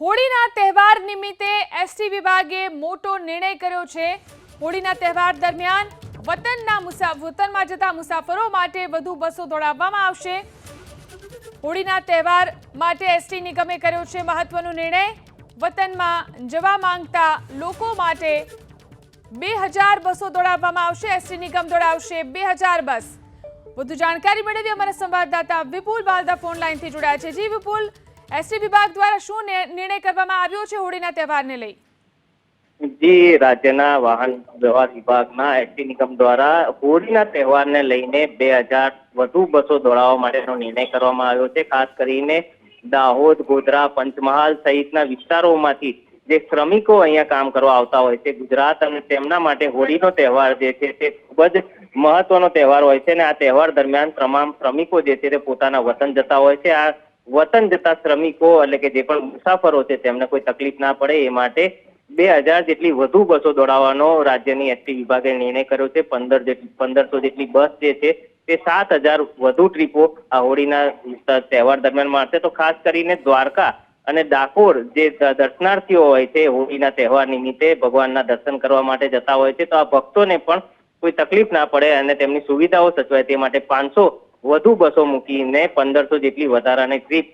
હોળીના તહેવાર નિમિત્તે એસટી વિભાગે મોટો નિર્ણય કર્યો છે. હોળીના તહેવાર દરમિયાન વતનના મુસાફ વતનમાં જતા મુસાફરો માટે વધુ બસો દોડાવવામાં આવશે. હોળીના તહેવાર માટે એસટી નિગમે કર્યો છે મહત્વનો નિર્ણય. વતનમાં જવા માંગતા લોકો માટે બે હજાર બસો દોડાવવામાં આવશે. એસટી નિગમ દોડાવશે બે હજાર બસ. વધુ જાણકારી મેળવી અમારા સંવાદદાતા વિપુલ બાલદા ફોન લાઈનથી જોડાયા છે. જી વિપુલ એસટી વિભાગ દ્વારા શું નિર્ણય કરવામાં આવ્યો છે હોળીના તહેવારને લઈ? જી, રાજ્યના વાહન વ્યવહાર વિભાગના એસટી નિગમ દ્વારા હોળીના તહેવારને લઈને બે હજાર વધુ બસો દોડાવવા માટેનો નિર્ણય કરવામાં આવ્યો છે. ખાસ કરીને દાહોદ, ગોધરા, પંચમહાલ સહિતના વિસ્તારોમાંથી જે શ્રમિકો અહીંયા કામ કરવા આવતા હોય છે, ગુજરાત અને તેમના માટે હોળીનો તહેવાર જે છે તે ખૂબ જ મહત્વનો તહેવાર હોય છે અને આ તહેવાર દરમિયાન તમામ શ્રમિકો જે છે તે પોતાના વતન જતા હોય છે. આ વતન જતા શ્રમિકો એટલે કે જે પણ મુસાફરો છે, તેમને કોઈ તકલીફ ના પડે એ માટે બે હજાર જેટલી વધુ બસો દોડાવવાનો રાજ્યની એસટી વિભાગે નિર્ણય કર્યો છે. પંદર જેટલી પંદરસો જેટલી બસ જે છે, તે સાત હજાર વધુ ટ્રીપો આ હોળીના તહેવાર દરમિયાન મારશે. તો ખાસ કરીને દ્વારકા અને ડાકોર જે દર્શનાર્થીઓ હોય છે, હોળીના તહેવાર નિમિત્તે ભગવાનના દર્શન કરવા માટે જતા હોય છે. તો આ ભક્તોને પણ કોઈ તકલીફ ના પડે અને તેમની સુવિધાઓ સચવાય. તે માટે પાંચસો વધુ બસો મૂકીને પંદરસો જેટલી વધારાની ટ્રીપ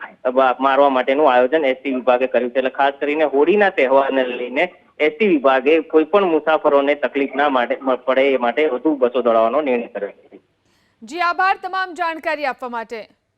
મારવા માટેનું આયોજન એસટી વિભાગે કર્યું છે. એટલે ખાસ કરીને હોળીના તહેવારને લઈને એસટી વિભાગે કોઈ પણ મુસાફરોને તકલીફ ના માટે પડે એ માટે વધુ બસો દોડાવવાનો નિર્ણય કર્યો છે. જી, આભાર તમામ જાણકારી આપવા માટે.